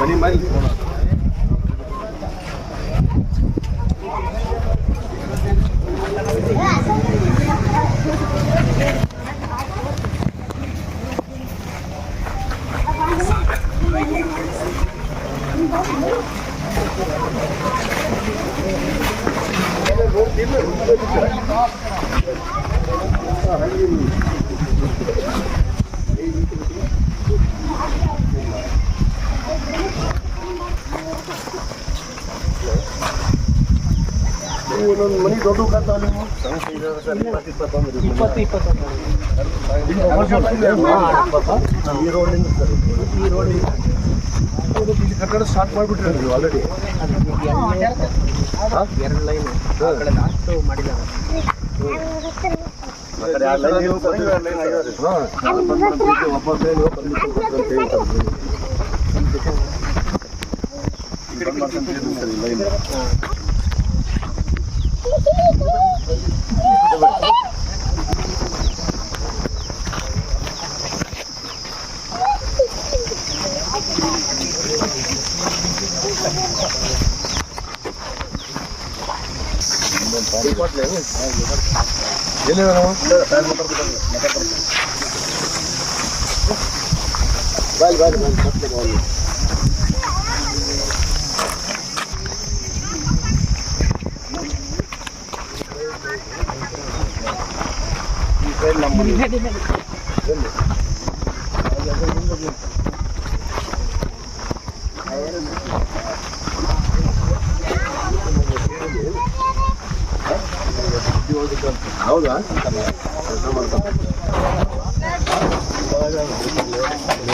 மணி மாதிரி Thank. ಒಂದೊಂದು ಮನೆ ದೊಡ್ಡ ನೀವು? ಇಪ್ಪತ್ತು ಇಪ್ಪತ್ತೊಂದು ಈ ರೋಡಿಂದ ಈ ರೋಡಿಂದ ಕಟ್ಟಡ ಸ್ಟಾರ್ಟ್ ಮಾಡಿಬಿಟ್ರಿ ನೀವು ಆಲ್ರೆಡಿ ಎರಡು ಲೈನ್ ಆ ಕಡೆ ಲಾಸ್ಟ್ ಮಾಡಿಲ್ಲ ವಾಪಸ್ ಏನು permission ಕೊಡ್ತಾರೆ ಅಂತ ಹೇಳ್ತಾರೆ. ಬಂದ್ ಮಾಡ್ಕೊಂತ ಇರ್ಲಿ ಸರ್, ಇಲ್ಲ ಇಲ್ಲ. ಎಲ್ಲಿವೆ ನಾವು? ಬಾಯ್ ಬಾಯ್ ಬಾಯ್ ಮತ್ತೆ ಬಾಯ್. ಈ ಸೈಡ್ ನಮ್ಮ ಮನೆ. ಎಲ್ಲಿ? ಹೌದಾ ಕೆಲಸ ಮಾಡ್ತಾರೆ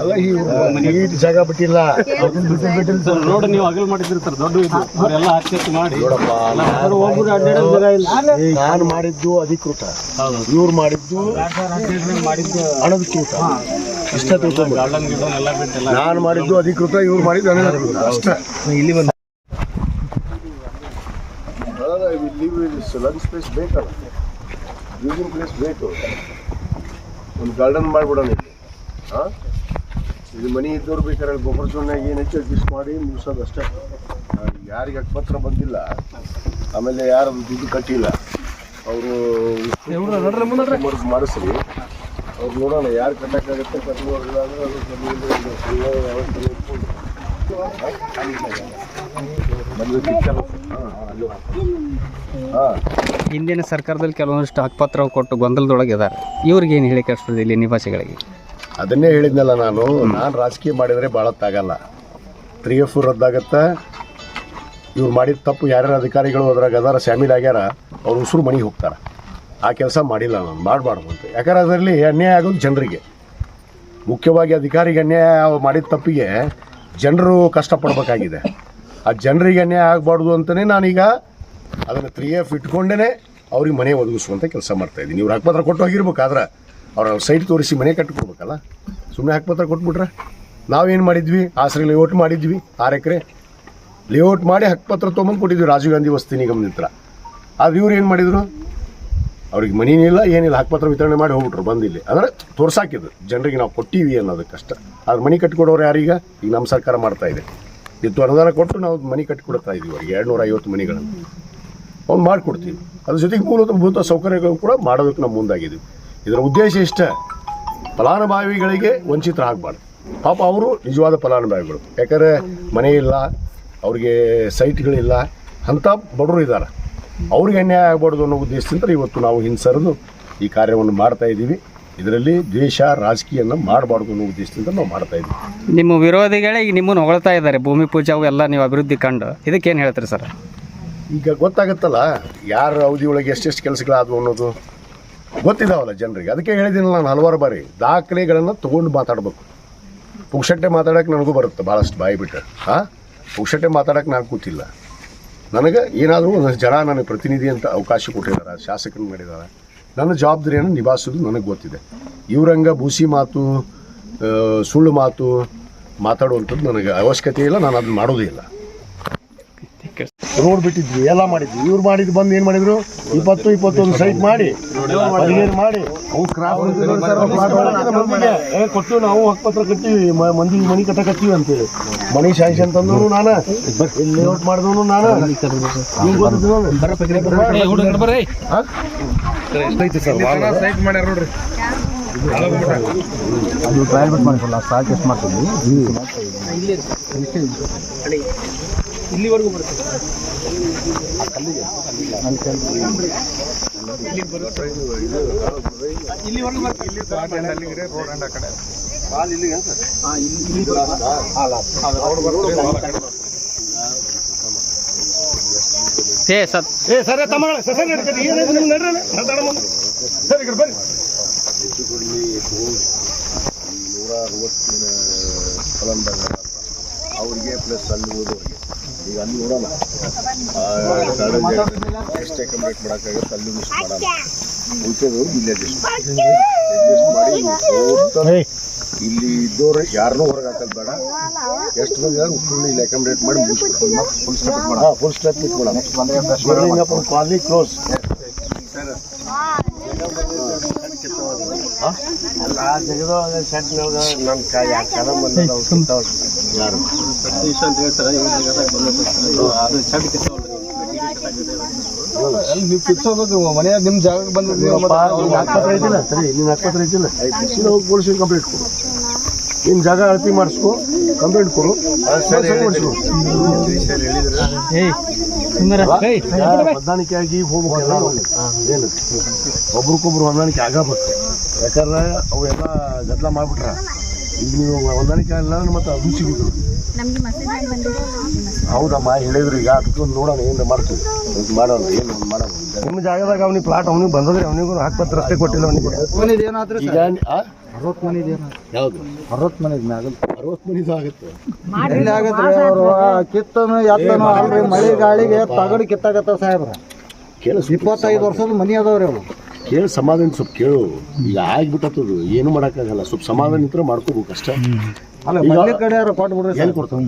ಅಲ್ಲ ಈ ಈ ಜಾಗ ಬಿಟ್ಟಿಲ್ಲ. ಸರ್ ರೋಡ್ ನೀವು ಅಗಲ್ ಮಾಡಿದ್ರಿ ಸರ್ ದೊಡ್ಡ ಇದು. ಅವರೆಲ್ಲ ಮಾಡಿ. ನೋಡಪ್ಪ ಜಾಗ ಇಲ್ಲ. ನಾನು ಮಾಡಿದ್ದು ಅಧಿಕೃತ. ಇವ್ರು ಮಾಡಿದ್ದು ಮಾಡಿದ್ದು ಅನಧಿಕೃತ. ಗಾರ್ಡನ್ ಗಿಡನ್ ಎಲ್ಲ ಬಿಟ್ಟೆಲ್ಲ ನಾನು ಮಾಡಿದ್ದು ಅಧಿಕೃತ ಇವ್ರು ಮಾಡಿದ್ದು ಅನಧಿಕೃತ. ಅಷ್ಟೇ. ಇಲ್ಲಿ ಬಂದ ಲಂಚ್ ಪ್ಲೇಸ್ ಬೇಕಲ್ಲ? ಯೂಸಿಂಗ್ ಪ್ಲೇಸ್ ಬೇಕು. ಒಂದು ಗಾರ್ಡನ್ ಮಾಡ್ಬಿಡೋಣ ಇಲ್ಲಿ. ಹಾಂ? ಇದು ಮನೆ ಇದ್ದವ್ರು ಬೇಕಾದ್ರೆ ಗೊಬ್ಬರ ಸುಣ್ಣಾಗಿ ಏನು ಹೆಚ್ಚು ಅಡ್ಜಸ್ಟ್ ಮಾಡಿ ಮುಗಿಸೋದು ಅಷ್ಟೇ. ಯಾರಿಗೆ ಅಕ್ಪತ್ರ ಬಂದಿಲ್ಲ ಆಮೇಲೆ ಯಾರು ದುಡ್ಡು ಕಟ್ಟಿಲ್ಲ. ಅವರು ಮಾಡಿಸ್ರಿ. ಅವ್ರು ನೋಡೋಣ ಯಾರು ಕಟ್ಟಕ್ಕಾಗುತ್ತೆ ಅಂದ್ರೆ ಅದು ಹಿಂದಿನ ಸರ್ಕಾರದಲ್ಲಿ ಕೆಲವೊಂದಿಷ್ಟು ಹಕ್ಕುಪತ್ರ ಕೊಟ್ಟು ಗೊಂದಲದೊಳಗೆ ಇದ್ದಾರೆ ಇವ್ರಿಗೆ ಏನು ಹೇಳಿ ಕಳಿಸ್ತದೆ ಇಲ್ಲಿ ನಿವಾಸಿಗಳಿಗೆ? ಅದನ್ನೇ ಹೇಳಿದ್ನಲ್ಲ ನಾನು ನಾನು ರಾಜಕೀಯ ಮಾಡಿದರೆ ಭಾಳತ್ತಾಗಲ್ಲ ತ್ರೀ ಎಫ್ ರದ್ದಾಗತ್ತೆ. ಇವ್ರು ಮಾಡಿದ ತಪ್ಪು ಯಾರ್ಯಾರ ಅಧಿಕಾರಿಗಳು ಅದ್ರಾಗ ಅದಾರ, ಶಾಮೀಲ್ ಆಗ್ಯಾರ, ಅವ್ರು ಉಸಿರು ಮನೆಗೆ ಹೋಗ್ತಾರೆ. ಆ ಕೆಲಸ ಮಾಡಿಲ್ಲ ನಾನು, ಮಾಡಬಾರ್ದು ಅಂತ. ಯಾಕಂದ್ರೆ ಅದರಲ್ಲಿ ಅನ್ಯಾಯ ಆಗೋದು ಜನರಿಗೆ. ಮುಖ್ಯವಾಗಿ ಅಧಿಕಾರಿಗೆ ಅನ್ಯಾಯ ಮಾಡಿದ ತಪ್ಪಿಗೆ ಜನರು ಕಷ್ಟಪಡಬೇಕಾಗಿದೆ. ಆ ಜನರಿಗೆ ಅನ್ಯಾಯ ಆಗಬಾರ್ದು ಅಂತಲೇ ನಾನೀಗ ಅದನ್ನು ತ್ರೀ ಎಫ್ ಇಟ್ಕೊಂಡೇ ಅವ್ರಿಗೆ ಮನೆ ಒದಗಿಸುವಂಥ ಕೆಲಸ ಮಾಡ್ತಾಯಿದ್ದೀನಿ ಇವ್ರು ಹಕ್ಕಪತ್ರ ಕೊಟ್ಟು ಹೋಗಿರ್ಬೇಕಾದ್ರೆ ಅವ್ರ ಸೈಟ್ ತೋರಿಸಿ ಮನೆ ಕಟ್ಟಿಕೊಡ್ಬೇಕಲ್ಲ? ಸುಮ್ಮನೆ ಹಕ್ಕಪತ್ರ ಕೊಟ್ಬಿಟ್ರೆ? ನಾವೇನು ಮಾಡಿದ್ವಿ? ಆಸರೆ ಲೇಔಟ್ ಮಾಡಿದ್ವಿ, ಆರು ಎಕರೆ. ಲೇಔಟ್ ಮಾಡಿ ಹಕ್ಕಪತ್ರ ತೊಗೊಂಬಂದು ಕೊಟ್ಟಿದ್ವಿ ರಾಜೀವ್ ಗಾಂಧಿ ವಸತಿ ನಿಗಮದ ಹತ್ರ. ಆದ್ರೆ ಇವ್ರು ಏನು ಮಾಡಿದರು? ಅವ್ರಿಗೆ ಮನೇನಿಲ್ಲ ಏನಿಲ್ಲ ಹಕ್ಕಪತ್ರ ವಿತರಣೆ ಮಾಡಿ ಹೋಗ್ಬಿಟ್ರು, ಬಂದಿಲ್ಲಿ. ಅಂದರೆ ತೋರ್ಸಾಕಿದ್ರು, ಜನರಿಗೆ ನಾವು ಕೊಟ್ಟಿವಿ ಅನ್ನೋದಕ್ಕಷ್ಟ. ಆದ್ರೆ ಮನೆ ಕಟ್ಟಿಕೊಡೋರು ಯಾರೀಗ? ಈಗ ನಮ್ಮ ಸರ್ಕಾರ ಮಾಡ್ತಾ ಇದೆ. ಇತ್ತು ಅನುದಾನ ಕೊಟ್ಟು ನಾವು ಮನೆ ಕಟ್ಟಿಕೊಡ್ತಾ ಇದೀವಿ, ಅವ್ರಿಗೆ ಎರಡು ನೂರ ಐವತ್ತು ಮನೆಗಳನ್ನು. ಅವ್ನು ಮಾಡಿಕೊಡ್ತೀವಿ. ಅದ್ರ ಜೊತೆಗೆ ಮೂಲಭೂತ ಸೌಕರ್ಯಗಳು ಕೂಡ ಮಾಡೋದಕ್ಕೆ ನಾವು ಮುಂದಾಗಿದ್ದೀವಿ. ಇದರ ಉದ್ದೇಶ ಇಷ್ಟ. ಫಲಾನುಭವಿಗಳಿಗೆ ವಂಚಿತರಾಗಬಾರ್ದು. ಪಾಪ ಅವರು ನಿಜವಾದ ಫಲಾನುಭವಿಗಳು. ಯಾಕಂದರೆ ಮನೆ ಇಲ್ಲ ಅವ್ರಿಗೆ ಸೈಟ್ಗಳಿಲ್ಲ ಅಂಥ ಬಡವರು ಇದ್ದಾರೆ. ಅವ್ರಿಗೆ ಅನ್ಯಾಯ ಆಗಬಾರ್ದು ಅನ್ನೋ ಉದ್ದೇಶದಿಂದ ಇವತ್ತು ನಾವು ಹಿಂಸರಿದು ಈ ಕಾರ್ಯವನ್ನು ಮಾಡ್ತಾ ಇದ್ದೀವಿ. ಇದರಲ್ಲಿ ದ್ವೇಷ ರಾಜಕೀಯನ ಮಾಡಬಾರ್ದು ಅನ್ನೋ ಉದ್ದೇಶದಿಂದ ನಾವು ಮಾಡ್ತಾ ಇದ್ದೀವಿ. ನಿಮ್ಮ ವಿರೋಧಿಗಳೇ ಈಗ ನಿಮ್ಮನ್ನು ಹೊಗಳ್ತಾ ಇದ್ದಾರೆ. ಭೂಮಿ ಪೂಜೆ ಅವು ಎಲ್ಲ ನೀವು ಅಭಿವೃದ್ಧಿ ಕಂಡು. ಇದಕ್ಕೇನು ಹೇಳ್ತೀರಿ ಸರ್? ಈಗ ಗೊತ್ತಾಗುತ್ತಲ್ಲ ಯಾರ ಅವಧಿ ಒಳಗೆ ಎಷ್ಟೆಷ್ಟು ಕೆಲಸಗಳಾದವು ಅನ್ನೋದು? ಗೊತ್ತಿದಾವಲ್ಲ ಜನರಿಗೆ. ಅದಕ್ಕೆ ಹೇಳಿದ್ದೀನಲ್ಲ ನಾನು ಹಲವಾರು ಬಾರಿ ದಾಖಲೆಗಳನ್ನು ತೊಗೊಂಡು ಮಾತಾಡಬೇಕು. ಪುಕ್ಷಟ್ಟೆ ಮಾತಾಡೋಕೆ ನನಗೂ ಬರುತ್ತೆ ಭಾಳಷ್ಟು ಬಾಯಿ ಬಿಟ್ಟರೆ ಹಾಂ? ಪುಕ್ಷಟ್ಟೆ ಮಾತಾಡೋಕೆ ನಾನು ಕೂತಿಲ್ಲ. ನನಗೆ ಏನಾದರೂ ಒಂದಷ್ಟು ಜನ ನನಗೆ ಪ್ರತಿನಿಧಿ ಅಂತ ಅವಕಾಶ ಕೊಟ್ಟಿದ್ದಾರೆ ಶಾಸಕರು ಮಾಡಿದ್ದಾರೆ. ನನ್ನ ಜವಾಬ್ದಾರಿಯನ್ನು ನಿಭಾಯಿಸೋದು ನನಗೆ ಗೊತ್ತಿದೆ. ಇವರಂಗ ಬೂಸಿ ಮಾತು ಸುಳ್ಳು ಮಾತು ಮಾತಾಡುವಂಥದ್ದು ನನಗೆ ಅವಶ್ಯಕತೆ ಇಲ್ಲ ನಾನು ಅದನ್ನು ಮಾಡೋದೇ ಇಲ್ಲ. ರೋಡ್ ಬಿಟ್ಟಿದ್ವಿ ಎಲ್ಲ ಮಾಡಿದ್ವಿ. ಇವ್ರು ಮಾಡಿದ್ದು ಬಂದು ಏನು ಮಾಡಿದರು? ಇಪ್ಪತ್ತು ಇಪ್ಪತ್ತೊಂದು ಸೈಟ್ ಮಾಡಿ. ಪರಿಗೇರ್ ಮಾಡಿ. ಅವು ಕ್ರಾಪ್ ಕೊಟ್ಟು ನಾವು ಹಕ್ಕಪತ್ರ ಕಟ್ಟಿವಿ ಮಂದಿ ಮನಿ ಕಟ್ಟಕತ್ತೀವಿ ಅಂತೇಳಿ. ಮನಿ ಶಾಂಕ್ಷನ್ ತಂದವನು ನಾನು. ಲೇಔಟ್ ಮಾಡಿದವನು ನಾನು. ಹಾ? ಎಷ್ಟೈತಿ ಸರ್ ಅದು ಟ್ರಯಲ್ ಬಿಟ್ಟು ಮಾಡಿಕೊಳ್ಳ ಸಾಕು ಎಷ್ಟು ಮಾಡ್ತೀವಿ ಇಲ್ಲಿವರೆಗೂ ಬರುತ್ತೆ ಏ ಏ ಸರಿ ತಮ್ಮ ಸರಿ ನೂರ ಅರವತ್ತಿನ ಅವ್ರಿಗೆ ಪ್ಲಸ್ ಅಲ್ಲಿ ಹೋದವ್ರಿಗೆ ಈಗ ಅಲ್ಲಿ ನೋಡೋಣ ಎಷ್ಟೇ ಕಂಪ್ಲೀಟ್ ಮಾಡೋಕ್ಕಾಗತ್ತೆ ಅಲ್ಲೂ ಮಿಸ್ ಮಾಡೋಣ ಉಳಿದವರು ಇಲ್ಲಿ ಅಡ್ಜಸ್ಟ್ ಅಡ್ಜಸ್ಟ್ ಮಾಡಿ. ಇಲ್ಲಿ ಇದ್ದವ್ರು ಯಾರನ್ನೂ ಹೊರಗೆ ಹಾಕೋದು ಬೇಡ. ಎಷ್ಟು ಮಂದಿ ಫುಲ್ ಇಲ್ಲಿ ಅಕಾಮಿಡೇಟ್ ಮಾಡಿ ಮುಗಿಸ್ಬಿಡೋಣ ಫುಲ್ ಸ್ಟಾಪ್ ಮಾಡೋಣ ಫುಲ್ ಸ್ಟಾಪ್ ಇಟ್ಬಿಡೋಣ. ಕಾಲನಿ ಕ್ಲೋಸ್ ಅಲ್ಲ ಜಗದ ಸೆಟ್ ನನ್ನ ಕೈ ಯಾಕೆ ಕಾಲ ಯಾರು? ಸತೀಶ್ ಅಂತ ಹೇಳ್ತಾರೆ ಇವ್ರ ಅದು ಅಲ್ಲಿ ನೀವು ನಿಮ್ಮ ಜಾಗಕ್ಕೆ ಆಸ್ಪತ್ರೆ ಐತಿಲ್ಲ? ಸರಿ ನಿನ್ನ ಆಸ್ಪತ್ರೆ ಐತಿಲ್ಲ? ಹೋಗಿ ಪೊಲೀಸ್ ಕಂಪ್ಲೇಂಟ್ ಕೊಡು. ನಿಮ್ಮ ಜಾಗ ಅಳತಿ ಮಾಡಿಸ್ಕೊ ಕಂಪ್ಲೇಂಟ್ ಕೊಡು. ಮಾಡಿಸ್ಕೊ ಹೊಂದಾಣಿಕೆ ಆಗಿ ಹೋಗ್ಬೇಕು ಏನು? ಒಬ್ರಿಗೊಬ್ರು ಹೊಂದಾಣಿಕೆ ಆಗಬೇಕು. ಯಾಕಂದ್ರೆ ಅವೆಲ್ಲ ಗದ್ದಲ ಮಾಡ್ಬಿಟ್ರ ಈಗ ನೀವು ಹೊಂದಾಣಿಕೆ ಇಲ್ಲ ಅಂದ್ರೆ ಮತ್ತೆ ಅದು ಸಿಗುದು ನಮ್ಗೆ ಮಸೀದಿ. ಬಂದಿದೆ ಹೌದಮ್ಮ ಹೇಳಿದ್ರು ಈಗ ಅದಕ್ಕೆ ಒಂದು ನೋಡೋಣ ಏನು ಮಾಡ್ತೀವಿ. ಮಾಡೋಣ ಏನು ಒಂದು ಮಾಡೋಣ. ನಿಮ್ಮ ಜಾಗದಾಗ ಅವ್ನಿಗೆ ಪ್ಲಾಟ್ ಅವ್ನಿಗೆ ಬಂದದ್ರಿ ಅವನಿಗೂ ಹಾಕ್ಬತ್ತು ರಸ್ತೆ ಕೊಟ್ಟಿಲ್ಲ ಅವನಿಗೆ. ಏನಾದ್ರಿ ಈಗ ಆ? ಅರವತ್ತು ಮನೆದು ಏನಾದ್ರು ಯಾವುದು? ಅರವತ್ತು ಮನೆದು ಮ್ಯಾಗಲ್ ಅರವತ್ತು ಮನಿದು ಆಗುತ್ತೆ. ಎಲ್ಲಿ ಆಗತ್ರಿ ಅವರು ಕಿತ್ತನು ಎತ್ತನು ಅಲ್ರಿ ಮಳೆ ಗಾಳಿಗೆ ತಗಡು ಕಿತ್ತಾಗತ್ತ ಸಾಹೇಬ್ರ. ಕೆಲಸ ಇಪ್ಪತ್ತೈದು ವರ್ಷದ ಮನಿ ಅದಾವ್ರಿ ಅವು ಕೇಳು ಸಮಾಧಾನ ಸ್ವಲ್ಪ ಕೇಳು. ಈಗ ಆಗ್ಬಿಟ್ಟದು ಏನು ಮಾಡೋಕ್ಕಾಗಲ್ಲ. ಸ್ವಲ್ಪ ಸಮಾಧಾನ ಇದ್ರೆ ಮಾಡ್ಕೋಬೇಕು ಅಷ್ಟೇ. ಅಲ್ಲ ಮನೆ ಕಡೆ ಯಾರು ಕೊಟ್ಟು ಬಿಡ್ರಿ ಎಲ್ಲಿ ಕೊಡ್ತಾವೆ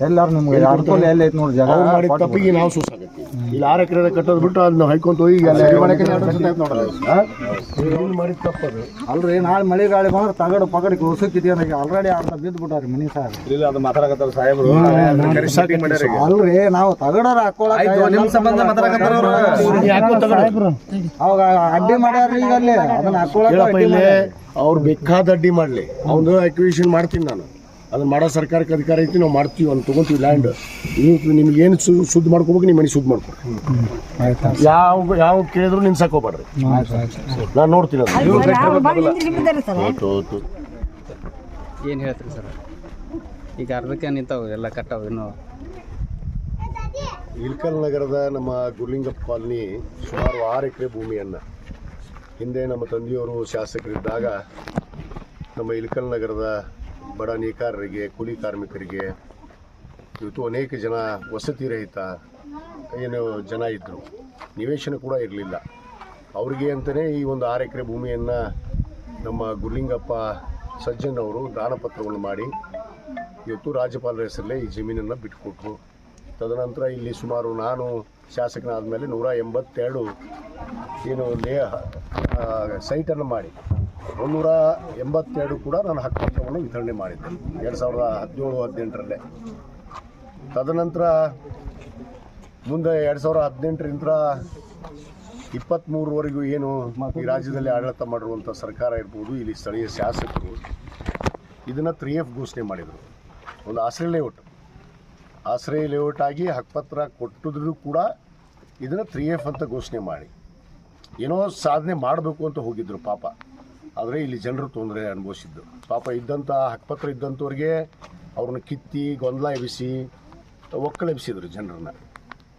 ಎಲ್ಲಾರು ನಿಮ್ಗೆ ಅನುಕೂಲ? ಎಲ್ಲಿ ಐತಿ ನೋಡಿ ಜಾಗ. ಅವ್ರು ಮಾಡಿದ ತಪ್ಪಿಗೆ ನಾವು ಸೂಸಾಗತ್ತಿ. ಇಲ್ಲಿ ಆರು ಎಕರೆ ಕಟ್ಟೋದು ಬಿಟ್ಟು ಅದನ್ನ ಹೈಕೊಂತ ಹೋಗಿ ಈಗ ಅಲ್ಲಿ ಹಾ? ಇಲ್ಲಿ ಮಾಡಿದ ತಪ್ಪದು ಅಲ್ರಿ ನಾಳೆ ಮಳೆ ಗಾಳಿ ಬಂದ್ರೆ ತಗಡು ಪಗಡಿ ಈಗ ಆಲ್ರೆಡಿ ಅರ್ಧ ಬಿದ್ದು ಬಿಟ್ಟಾರಿ ಮನಿ ಸಾಹೇಬ್ ಇಲ್ಲ ಅದು ಮಾತಾಡಕತ್ತಾರ ಸಾಹೇಬ್ರು. ಅಲ್ರಿ ನಾವು ತಗಡರ ಹಾಕೊಳಕ ನಿಮ್ ಸಂಬಂಧ ಮಾತಾಡಕತ್ತಾರ ಅವಾಗ ಅಡ್ಡಿ ಮಾಡ್ಯಾರ ಈಗ ಅಲ್ಲಿ. ಅದನ್ನ ಹಾಕೊಳಕ ಹೇಳಪ್ಪ ಇಲ್ಲಿ ಅವ್ರು ಬೇಕಾದ ಅಡ್ಡಿ ಮಾಡ್ಲಿ. ಅವನು ಅಕ್ವಿಷನ್ ಮಾಡ್ತೀನಿ ನಾನು. ಅದನ್ನ ಮಾಡೋ ಸರ್ಕಾರಕ್ಕೆ ಅಧಿಕಾರ ಐತಿ ನಾವು ಮಾಡ್ತೀವಿ ಅಂತ ತೊಗೊತೀವಿ ಲ್ಯಾಂಡ್ ನೀವು ನಿಮ್ಗೆ ಏನು ಶುದ್ಧ ಮಾಡ್ಕೋಬೇಕು ನಿಮ್ಮ ಮನೆ ಶುದ್ಧ ಮಾಡ್ಕೊ ಯಾವ ಯಾವ ಕೇಳಿದ್ರು ನಿನ್ಸಕೋಬೇಡ್ರಿ ನಾನು ನೋಡ್ತೀನಿ ಅದನ್ನ. ಆಯ್ತು, ಆಯ್ತು. ಏನು ಹೇಳ್ತೀರಿ ಸರ್? ಈಗ ಅರ್ಧಕ್ಕೆ ನಿಂತಾವು ಎಲ್ಲ ಕಟ್ಟಾವು ಇನ್ನೂ. ಇಲ್ಕಲ್ ನಗರದ ನಮ್ಮ ಗುರ್ಲಿಂಗಪ್ಪ ಕಾಲನಿ ಸುಮಾರು ಆರು ಎಕರೆ ಭೂಮಿಯನ್ನು ಹಿಂದೆ ನಮ್ಮ ತಂದೆಯವರು ಶಾಸಕರಿದ್ದಾಗ ನಮ್ಮ ಇಲ್ಕಲ್ ನಗರದ ಬಡ ನೇಕಾರರಿಗೆ, ಕೂಲಿ ಕಾರ್ಮಿಕರಿಗೆ ಇವತ್ತು ಅನೇಕ ಜನ ವಸತಿ ರಹಿತ ಏನು ಜನ ಇದ್ದರು ನಿವೇಶನ ಕೂಡ ಇರಲಿಲ್ಲ. ಅವರಿಗೆ ಅಂತಲೇ ಈ ಒಂದು ಆರು ಎಕರೆ ಭೂಮಿಯನ್ನು ನಮ್ಮ ಗುರುಲಿಂಗಪ್ಪ ಸಜ್ಜನ್ ಅವರು ದಾನಪತ್ರವನ್ನು ಮಾಡಿ ಇವತ್ತು ರಾಜ್ಯಪಾಲರ ಹೆಸರಲ್ಲೇ ಈ ಜಮೀನನ್ನು ಬಿಟ್ಟುಕೊಟ್ರು ತದನಂತರ ಇಲ್ಲಿ ಸುಮಾರು ನಾನು ಶಾಸಕನಾದ ಮೇಲೆ ನೂರ ಎಂಬತ್ತೆರಡು ಏನು ಲೇ ಸೈಟನ್ನು ಮಾಡಿ. ಒಂದೂರ ಎಂಬತ್ತೆರಡು ಕೂಡ ನಾನು ಹಕ್ಕುಪತ್ರವನ್ನು ವಿತರಣೆ ಮಾಡಿದ್ದೆ. ಎರಡು ಸಾವಿರದ ಹದಿನೇಳು, ಹದಿನೆಂಟರಲ್ಲೇ. ತದನಂತರ ಮುಂದೆ ಎರಡು ಸಾವಿರದ ಹದಿನೆಂಟರಿಂದ ಇಪ್ಪತ್ತ್ಮೂರವರೆಗೂ ಏನು ಈ ರಾಜ್ಯದಲ್ಲಿ ಆಡಳಿತ ಮಾಡಿರುವಂಥ ಸರ್ಕಾರ ಇರ್ಬೋದು, ಇಲ್ಲಿ ಸ್ಥಳೀಯ ಶಾಸಕರು ಇದನ್ನು ತ್ರೀ ಎಫ್ ಘೋಷಣೆ ಮಾಡಿದರು. ಒಂದು ಆಶ್ರಯ ಲೇಔಟ್. ಆಶ್ರಯ ಲೇಔಟ್ ಆಗಿ ಹಕ್ಕುಪತ್ರ ಕೊಟ್ಟಿದ್ರು ಕೂಡ ಇದನ್ನು ತ್ರೀ ಎಫ್ ಅಂತ ಘೋಷಣೆ ಮಾಡಿ. ಏನೋ ಸಾಧನೆ ಮಾಡಬೇಕು ಅಂತ ಹೋಗಿದ್ರು ಪಾಪ. ಆದರೆ ಇಲ್ಲಿ ಜನರು ತೊಂದರೆ ಅನುಭವಿಸಿದ್ದು. ಪಾಪ ಇದ್ದಂಥ ಹಕ್ಕಪತ್ರ ಇದ್ದಂಥವ್ರಿಗೆ ಅವ್ರನ್ನ ಕಿತ್ತಿ, ಗೊಂದಲ ಎಬ್ಬಿಸಿ ಒಕ್ಕಲೆಬ್ಬಿಸಿದರು ಜನರನ್ನ.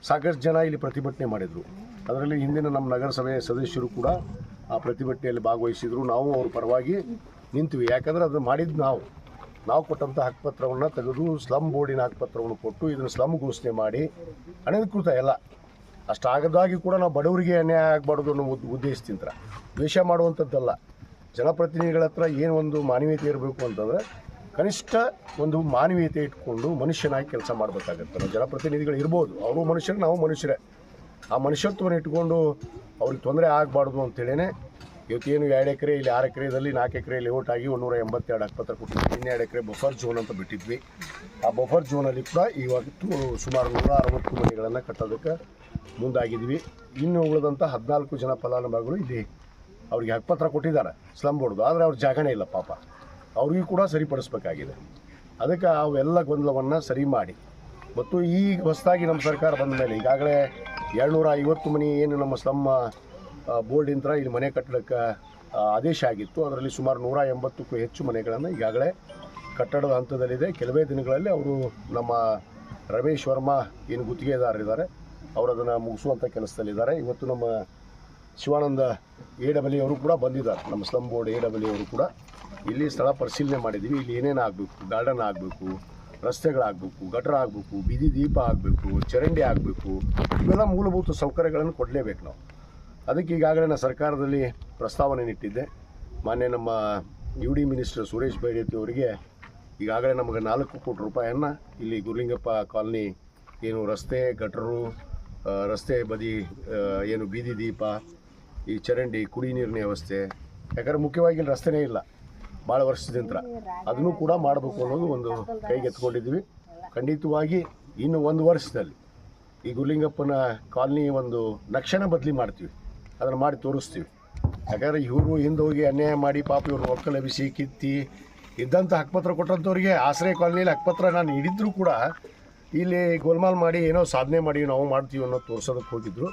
ಸಾಕಷ್ಟು ಜನ ಇಲ್ಲಿ ಪ್ರತಿಭಟನೆ ಮಾಡಿದರು. ಅದರಲ್ಲಿ ಹಿಂದಿನ ನಮ್ಮ ನಗರಸಭೆ ಸದಸ್ಯರು ಕೂಡ ಆ ಪ್ರತಿಭಟನೆಯಲ್ಲಿ ಭಾಗವಹಿಸಿದರು. ನಾವು ಅವ್ರ ಪರವಾಗಿ ನಿಂತೀವಿ. ಯಾಕಂದ್ರೆ ಅದನ್ನು ಮಾಡಿದ್ದು ನಾವು. ನಾವು ಕೊಟ್ಟಂಥ ಹಕ್ಕಪತ್ರವನ್ನು ತೆಗೆದು ಸ್ಲಮ್ ಬೋರ್ಡಿನ ಹಕ್ಕಪತ್ರವನ್ನು ಕೊಟ್ಟು ಇದನ್ನು ಸ್ಲಮ್ ಘೋಷಣೆ ಮಾಡಿ ಅನಧಿಕೃತ ಎಲ್ಲ. ಅಷ್ಟಾಗದಾಗಿ ಕೂಡ ನಾವು ಬಡವರಿಗೆ ಅನ್ಯಾಯ ಆಗಬಾರ್ದು ಅನ್ನೋ ಉದ್- ಉದ್ದೇಶದಿಂದ. ದ್ವೇಷ ಮಾಡುವಂಥದ್ದಲ್ಲ ಜನಪ್ರತಿನಿಧಿಗಳ ಹತ್ರ ಏನು ಒಂದು ಮಾನವೀಯತೆ ಇರಬೇಕು ಅಂತಂದರೆ ಕನಿಷ್ಠ ಒಂದು ಮಾನವೀಯತೆ ಇಟ್ಕೊಂಡು ಮನುಷ್ಯನಾಗಿ ಕೆಲಸ ಮಾಡಬೇಕಾಗತ್ತೆ. ನಾವು ಜನಪ್ರತಿನಿಧಿಗಳು ಇರ್ಬೋದು. ಅವರು ಮನುಷ್ಯರು, ನಾವು ಮನುಷ್ಯರೇ. ಆ ಮನುಷ್ಯತ್ವವನ್ನು ಇಟ್ಕೊಂಡು ಅವ್ರಿಗೆ ತೊಂದರೆ ಆಗಬಾರ್ದು ಅಂತೇಳಿನೇ ಇವತ್ತೇನು ಎರಡು ಎಕರೆ ಇಲ್ಲಿ ಆರು ಎಕರೆದಲ್ಲಿ ನಾಲ್ಕು ಎಕರೆ ಲೇಔಟ್ ಆಗಿ ಒಂದೂರ ಎಂಬತ್ತೆರಡು ಹಕ್ಕುಪತ್ರ ಕೊಟ್ಟಿದ್ವಿ. ಇನ್ನೆರಡು ಎಕರೆ ಬಫರ್ ಝೋನ್ ಅಂತ ಬಿಟ್ಟಿದ್ವಿ. ಆ ಬಫರ್ ಝೋನಲ್ಲಿ ಕೂಡ ಇವತ್ತು ಸುಮಾರು ನೂರ ಅರವತ್ತು ಮನೆಗಳನ್ನು ಕಟ್ಟೋದಕ್ಕೆ ಮುಂದಾಗಿದ್ವಿ. ಇನ್ನು ಉಳಿದಂಥ ಹದಿನಾಲ್ಕು ಜನ ಫಲಾನುಭವಿಗಳು ಇಲ್ಲಿ ಅವ್ರಿಗೆ ಹಕ್ಕುಪತ್ರ ಕೊಟ್ಟಿದ್ದಾರೆ. ಸ್ಲಮ್ ಬೋರ್ಡ್ದು. ಆದರೆ ಅವ್ರ ಜಾಗನೇ ಇಲ್ಲ ಪಾಪ. ಅವ್ರಿಗೂ ಕೂಡ ಸರಿಪಡಿಸ್ಬೇಕಾಗಿದೆ. ಅದಕ್ಕೆ ಅವೆಲ್ಲ ಗೊಂದಲವನ್ನು ಸರಿ ಮಾಡಿ. ಮತ್ತು ಈಗ ಹೊಸದಾಗಿ ನಮ್ಮ ಸರ್ಕಾರ ಬಂದ ಮೇಲೆ ಈಗಾಗಲೇ ಏಳ್ನೂರ ಐವತ್ತು ಮನೆ ಏನು ನಮ್ಮ ಸ್ಲಮ್ ಬೋರ್ಡಿಂದ ಇಲ್ಲಿ ಮನೆ ಕಟ್ಟಡಕ್ಕೆ ಆದೇಶ ಆಗಿತ್ತು. ಅದರಲ್ಲಿ ಸುಮಾರು ನೂರ ಎಂಬತ್ತಕ್ಕೂ ಹೆಚ್ಚು ಮನೆಗಳನ್ನು ಈಗಾಗಲೇ ಕಟ್ಟಡದ ಹಂತದಲ್ಲಿದೆ. ಕೆಲವೇ ದಿನಗಳಲ್ಲಿ ಅವರು ನಮ್ಮ ರಮೇಶ್ ವರ್ಮಾ ಏನು ಗುತ್ತಿಗೆದಾರರಿದ್ದಾರೆ, ಅವರು ಅದನ್ನು ಮುಗಿಸುವಂಥ ಕೆಲಸದಲ್ಲಿದ್ದಾರೆ. ಇವತ್ತು ನಮ್ಮ ಶಿವಾನಂದ ಎ ಡಬ್ಲ್ಯೂ ಅವರು ಕೂಡ ಬಂದಿದ್ದಾರೆ. ನಮ್ಮ ಸ್ಲಮ್ ಬೋರ್ಡ್ ಎ ಡಬ್ಲ್ಯೂ ಅವರು ಕೂಡ ಇಲ್ಲಿ ಸ್ಥಳ ಪರಿಶೀಲನೆ ಮಾಡಿದ್ದೀವಿ. ಇಲ್ಲಿ ಏನೇನು ಆಗಬೇಕು? ಗಾರ್ಡನ್ ಆಗಬೇಕು, ರಸ್ತೆಗಳಾಗಬೇಕು, ಗಟರ ಆಗಬೇಕು, ಬೀದಿ ದೀಪ ಆಗಬೇಕು, ಚರಂಡಿ ಆಗಬೇಕು, ಇವೆಲ್ಲ ಮೂಲಭೂತ ಸೌಕರ್ಯಗಳನ್ನು ಕೊಡಲೇಬೇಕು ನಾವು. ಅದಕ್ಕೆ ಈಗಾಗಲೇ ನಾನು ಸರ್ಕಾರದಲ್ಲಿ ಪ್ರಸ್ತಾವನೆ ಇಟ್ಟಿದ್ದೆ ಮಾನ್ಯ ನಮ್ಮ U D minister Suresh Byrathi ಅವರಿಗೆ ಈಗಾಗಲೇ ನಮಗೆ ನಾಲ್ಕು ಕೋಟಿ ರೂಪಾಯಿಯನ್ನು ಇಲ್ಲಿ ಗುರುಲಿಂಗಪ್ಪ ಕಾಲನಿ ಏನು ರಸ್ತೆ, ಗಟ್ರು ರಸ್ತೆ ಬದಿ ಏನು ಬೀದಿ ದೀಪ ಈ ಚರಂಡಿ ಕುಡಿ ನೀರಿನ ವ್ಯವಸ್ಥೆ. ಯಾಕಂದ್ರೆ ಮುಖ್ಯವಾಗಿ ಇಲ್ಲಿ ರಸ್ತೆನೇ ಇಲ್ಲ. ಭಾಳ ವರ್ಷದಿಂದ ಅದನ್ನು ಕೂಡ ಮಾಡಬೇಕು ಅನ್ನೋದು ಒಂದು ಕೈಗೆ ಎತ್ಕೊಂಡಿದ್ವಿ ಖಂಡಿತವಾಗಿ ಇನ್ನು ಒಂದು ವರ್ಷದಲ್ಲಿ ಈ ಗುರುಲಿಂಗಪ್ಪನ ಕಾಲನಿ ಒಂದು ನಕ್ಷಣ ಬದಲಿ ಮಾಡ್ತೀವಿ. ಅದನ್ನು ಮಾಡಿ ತೋರಿಸ್ತೀವಿ. ಯಾಕಂದ್ರೆ ಇವರು ಹಿಂದೆ ಹೋಗಿ ಅನ್ಯಾಯ ಮಾಡಿ ಪಾಪ ಇವ್ರನ್ನ ಒಕ್ಕಲೆಬಿಸಿ ಕಿತ್ತಿ ಇದ್ದಂಥ ಹಕ್ಕುಪತ್ರ ಕೊಟ್ಟಂಥವ್ರಿಗೆ ಆಶ್ರಯ ಕಾಲನಿಯಲ್ಲಿ ಹಕ್ಕುಪತ್ರ ನಾನು ಹಿಡಿದ್ರು ಕೂಡ ಇಲ್ಲಿ ಗೋಲ್ಮಾಲ್ ಮಾಡಿ ಏನೋ ಸಾಧನೆ ಮಾಡಿ ನಾವು ಮಾಡ್ತೀವಿ ಅನ್ನೋ ತೋರಿಸೋದಕ್ಕೆ ಹೋಗಿದ್ರು.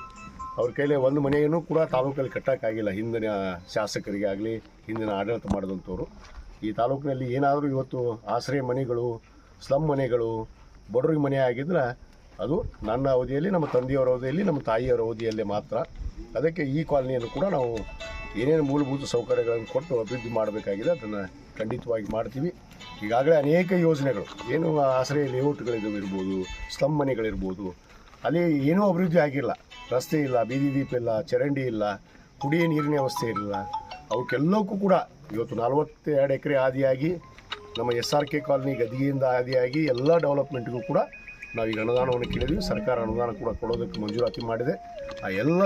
ಅವ್ರ ಕೈಲಿ ಒಂದು ಮನೆಯನ್ನು ಕೂಡ ತಾಲೂಕಲ್ಲಿ ಕಟ್ಟೋಕ್ಕಾಗಿಲ್ಲ ಹಿಂದಿನ ಶಾಸಕರಿಗೆ ಆಗಲಿ, ಹಿಂದಿನ ಆಡಳಿತ ಮಾಡಿದಂಥವ್ರು. ಈ ತಾಲೂಕಿನಲ್ಲಿ ಏನಾದರೂ ಇವತ್ತು ಆಶ್ರಯ ಮನೆಗಳು ಸ್ಲಮ್ ಮನೆಗಳು, ಬಡವ್ರಿಗೆ ಮನೆ ಆಗಿದ್ರೆ ಅದು ನನ್ನ ಅವಧಿಯಲ್ಲಿ, ನಮ್ಮ ತಂದೆಯವರ ಅವಧಿಯಲ್ಲಿ, ನಮ್ಮ ತಾಯಿಯವರ ಅವಧಿಯಲ್ಲಿ ಮಾತ್ರ. ಅದಕ್ಕೆ ಈ ಕಾಲನಿಯನ್ನು ಕೂಡ ನಾವು ಏನೇನು ಮೂಲಭೂತ ಸೌಕರ್ಯಗಳನ್ನು ಕೊಟ್ಟು ಅಭಿವೃದ್ಧಿ ಮಾಡಬೇಕಾಗಿದೆ, ಅದನ್ನು ಖಂಡಿತವಾಗಿ ಮಾಡ್ತೀವಿ. ಈಗಾಗಲೇ ಅನೇಕ ಯೋಜನೆಗಳು, ಏನು ಆಶ್ರಯ ಲೇಔಟ್ಗಳಿರ್ಬೋದು ಸ್ಲಮ್ ಮನೆಗಳಿರ್ಬೋದು, ಅಲ್ಲಿ ಏನೂ ಅಭಿವೃದ್ಧಿ ಆಗಿಲ್ಲ. ರಸ್ತೆ ಇಲ್ಲ, ಬೀದಿ ದೀಪ ಇಲ್ಲ, ಚರಂಡಿ ಇಲ್ಲ, ಕುಡಿಯ ನೀರಿನ ವ್ಯವಸ್ಥೆ ಇಲ್ಲ ಅವಕ್ಕೆಲ್ಲಕ್ಕೂ ಕೂಡ ಇವತ್ತು ನಲವತ್ತೆರಡು ಎಕರೆ ಆದಿಯಾಗಿ ನಮ್ಮ ಎಸ್ ಆರ್ ಕೆ ಕಾಲನಿ ಗದಿಗೆಯಿಂದ ಆದಿಯಾಗಿ ಎಲ್ಲ ಡೆವಲಪ್ಮೆಂಟ್ಗೂ ಕೂಡ ನಾವು ಈಗ ಅನುದಾನವನ್ನು ಕೇಳಿದ್ವಿ. ಸರ್ಕಾರ ಅನುದಾನ ಕೂಡ ಕೊಡೋದಕ್ಕೆ ಮಂಜೂರಾತಿ ಮಾಡಿದೆ. ಆ ಎಲ್ಲ